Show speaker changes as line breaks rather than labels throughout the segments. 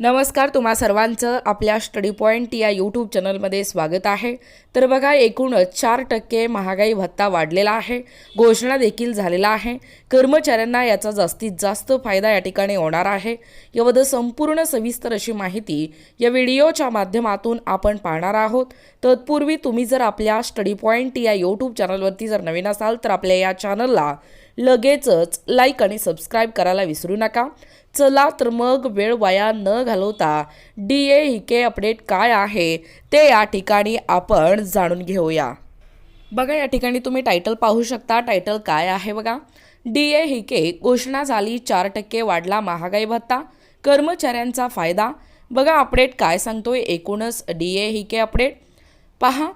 नमस्कार तुम्हा सर्वांचं आपल्या स्टडी पॉईंट या यूट्यूब चॅनलमध्ये स्वागत आहे. तर बघा एकूणच चार टक्के महागाई भत्ता वाढलेला आहे. घोषणा देखील झालेला आहे. कर्मचाऱ्यांना याचा जास्तीत जास्त फायदा या ठिकाणी होणार आहे. याबद्दल संपूर्ण सविस्तर अशी माहिती या व्हिडिओच्या माध्यमातून आपण पाहणार आहोत. तत्पूर्वी तुम्ही जर आपल्या स्टडी पॉईंट या यूट्यूब चॅनलवरती जर नवीन असाल तर आपल्या या चॅनलला लगेचच लाईक आणि सबस्क्राईब करायला विसरू नका. चला तर मग वेळ वाया न घालवता D A he K update काय आहे ते या ठिकाणी आपण जाणून घेऊया. बघा या ठिकाणी तुम्ही टायटल पाहू शकता. टायटल काय आहे बघा? डी ए ही के घोषणा झाली चार टक्के वाढला महागाई भत्ता. कर्मचाऱ्यांचा फायदा. बघा अपडेट काय सांगतोय? एकूणच D A he K update पहा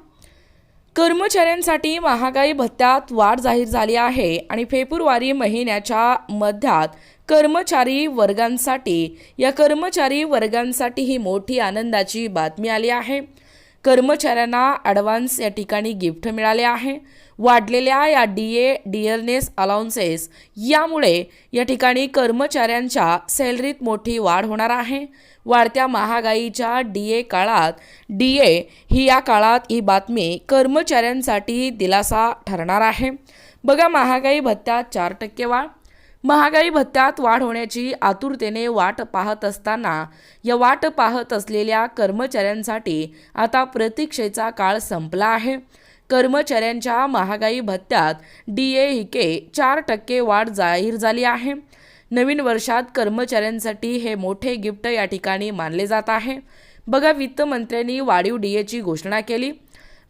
कर्मचाऱ्यांसाठी महागाई भत्त्यात वाढ जाहीर झाली आहे आणि फेब्रुवारी महिन्याच्या मध्यात कर्मचारी वर्गांसाठी या कर्मचारी वर्गांसाठी ही मोठी आनंदाची बातमी आली आहे. कर्मचाऱ्यांना ॲडव्हान्स या ठिकाणी गिफ्ट मिळाले आहे. वाढलेल्या या डी ए डिअरनेस अलाउन्सेस यामुळे या ठिकाणी कर्मचाऱ्यांच्या सॅलरीत मोठी वाढ होणार आहे. वाढत्या महागाईच्या डी ए काळात डी ए ही या काळात ही बातमी कर्मचाऱ्यांसाठी दिलासा ठरणार आहे. बघा महागाई भत्त्यात चार टक्के वाढ महागाई भत्त्यात वाढ होण्याची आतुरतेने वाट पाहत असताना या वाट पाहत असलेल्या कर्मचाऱ्यांसाठी आता प्रतीक्षेचा काळ संपला आहे. कर्मचाऱ्यांच्या महागाई भत्त्यात डी ए हिके चार टक्के वाढ जाहीर झाली आहे. नवीन वर्षात कर्मचाऱ्यांसाठी हे मोठे गिफ्ट या ठिकाणी मानले जात आहे. बघा वित्तमंत्र्यांनी वाढीव डी एची घोषणा केली.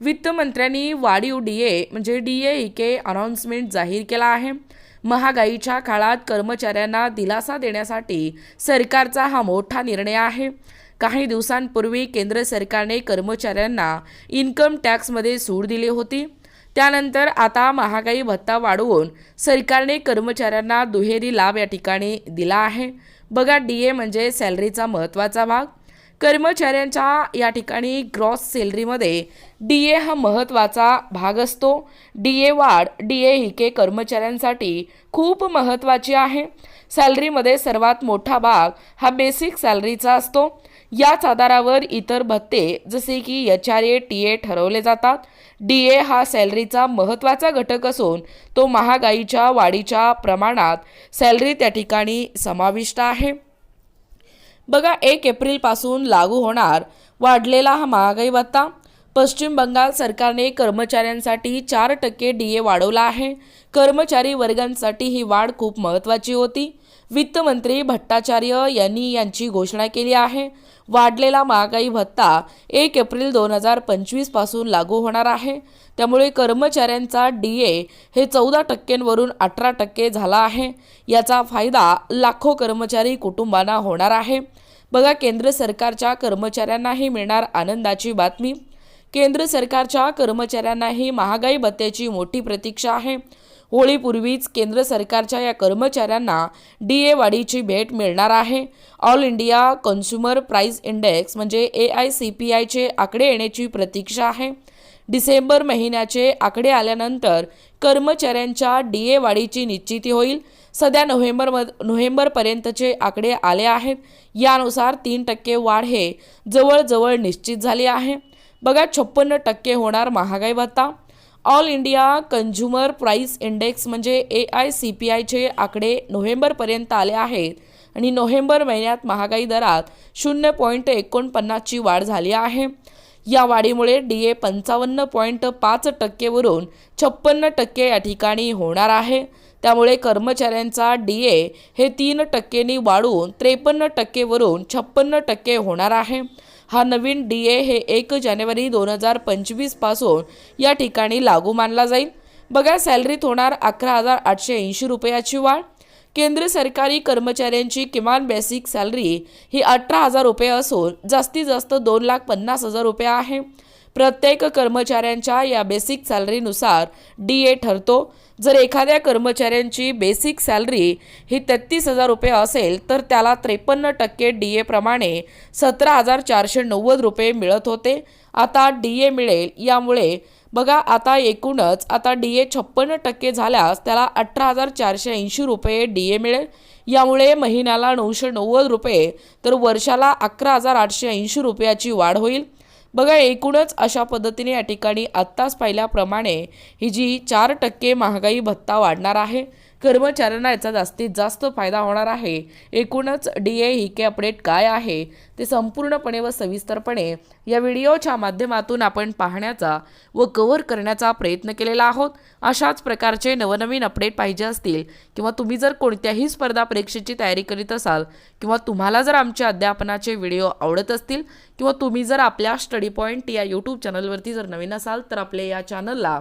वित्तमंत्र्यांनी वाढीव डी ए म्हणजे डी ए हिके अनाऊन्समेंट जाहीर केला आहे. महागाईच्या काळात कर्मचाऱ्यांना दिलासा देण्यासाठी सरकारचा हा मोठा निर्णय आहे. काही दिवसांपूर्वी केंद्र सरकारने कर्मचाऱ्यांना इन्कम टॅक्समध्ये सूट दिली होती. त्यानंतर आता महागाई भत्ता वाढवून सरकारने कर्मचाऱ्यांना दुहेरी लाभ या ठिकाणी दिला आहे. बघा डी ए म्हणजे सॅलरीचा महत्त्वाचा भाग. कर्मचाऱ्यांच्या या ठिकाणी ग्रॉस सॅलरीमध्ये डी ए हा महत्त्वाचा भाग असतो. डी ए वाढ डी ए ही के कर्मचाऱ्यांसाठी खूप महत्त्वाची आहे. सॅलरीमध्ये सर्वात मोठा भाग हा बेसिक सॅलरीचा असतो. याच आधारावर इतर भत्ते जसे की H R A T A ठरवले जातात. डी ए हा सॅलरीचा महत्त्वाचा घटक असून तो महागाईच्या वाढीच्या प्रमाणात सॅलरी त्या ठिकाणी समाविष्ट आहे. बघा एक एप्रिलपासून लागू होणार वाढलेला हा महागाई भत्ता. पश्चिम बंगाल सरकारने कर्मचाऱ्यांसाठी चार टक्के डी ए वाढवला आहे. कर्मचारी वर्गांसाठी ही वाढ खूप महत्त्वाची होती. वित्तमंत्री भट्टाचार्य यांनी यांची घोषणा केली आहे. वाढलेला महागाई भत्ता एक एप्रिल दोन हजार पंचवीसपासून लागू होणार आहे. त्यामुळे कर्मचाऱ्यांचा डी ए हे चौदा टक्क्यांवरून अठरा टक्के झाला आहे. याचा फायदा लाखो कर्मचारी कुटुंबांना होणार आहे. बघा केंद्र सरकारच्या कर्मचाऱ्यांनाही मिळणार आनंदाची बातमी. केंद्र सरकारच्या कर्मचाऱ्यांनाही महागाई भत्त्याची मोठी प्रतीक्षा आहे. होळीपूर्वीच केंद्र सरकारच्या या कर्मचाऱ्यांना डी ए वाढीची भेट मिळणार आहे. All India consumer price index म्हणजे ए आय सी पी आयचे आकडे येण्याची प्रतीक्षा आहे. डिसेंबर महिन्याचे आकडे आल्यानंतर कर्मचाऱ्यांच्या डी ए वाढीची निश्चिती होईल. सध्या नोव्हेंबरमध नोव्हेंबरपर्यंतचे आकडे आले आहेत. यानुसार तीन टक्के वाढ हे जवळजवळ निश्चित झाली आहे. बघा छप्पन्न टक्के होणार महागाई भत्ता. All India consumer price index म्हणजे ए आय सी पी आयचे आकडे नोव्हेंबरपर्यंत आले आहेत आणि नोव्हेंबर महिन्यात महागाई दरात शून्य पॉईंट एकोणपन्नासची वाढ झाली आहे. या वाढीमुळे डी ए पंचावन्न पॉईंट पाच टक्केवरून छप्पन्न टक्के या ठिकाणी होणार आहे. त्यामुळे कर्मचाऱ्यांचा डी ए हे तीन टक्केनी वाढून त्रेपन्न टक्केवरून छप्पन्न टक्के होणार आहे. हा नवीन डी ए हे एक जानेवारी दोन हजार पंचवीसपासून या ठिकाणी लागू मानला जाईल. बघा सॅलरीत होणार अकरा हजार आठशे ऐंशी रुपयाची वाढ. केंद्र सरकारी कर्मचाऱ्यांची किमान बेसिक सॅलरी ही अठरा हजार रुपये असून जास्तीत जास्त दोन लाख पन्नास हजार रुपये आहे. प्रत्येक कर्मचाऱ्यांच्या या बेसिक सॅलरीनुसार डी ए ठरतो. जर एखाद्या कर्मचाऱ्यांची बेसिक सॅलरी ही तेहतीस हजार रुपये असेल तर त्याला त्रेपन्न टक्के डी एप्रमाणे सतरा हजार चारशे नव्वद रुपये मिळत होते. आता डी ए मिळेल यामुळे बघा आता एकूणच आता डी ए छप्पन्न टक्के झाल्यास त्याला अठरा हजार चारशे ऐंशी रुपये डी ए मिळेल. यामुळे महिन्याला नऊशे नव्वद रुपये तर वर्षाला अकरा हजार आठशे ऐंशी रुपयाची वाढ होईल. बघा एकूणच अशा पद्धतीने या ठिकाणी आत्ताच पाहिल्याप्रमाणे ही जी चार टक्के महागाई भत्ता वाढणार आहे कर्मचाऱ्यांना याचा जास्तीत जास्त फायदा होणार आहे. एकूणच D A he K update काय आहे? ते संपूर्णपणे व सविस्तरपणे या व्हिडिओच्या माध्यमातून आपण पाहण्याचा व कव्हर करण्याचा प्रयत्न केलेला आहोत. अशाच प्रकारचे नवनवीन अपडेट पाहिजे असतील किंवा तुम्ही जर कोणत्याही स्पर्धा परीक्षेची तयारी करीत असाल किंवा तुम्हाला जर आमच्या अध्यापनाचे व्हिडिओ आवडत असतील किंवा तुम्ही जर आपल्या स्टडी पॉईंट या यूट्यूब चॅनलवरती जर नवीन असाल तर आपल्या या चॅनलला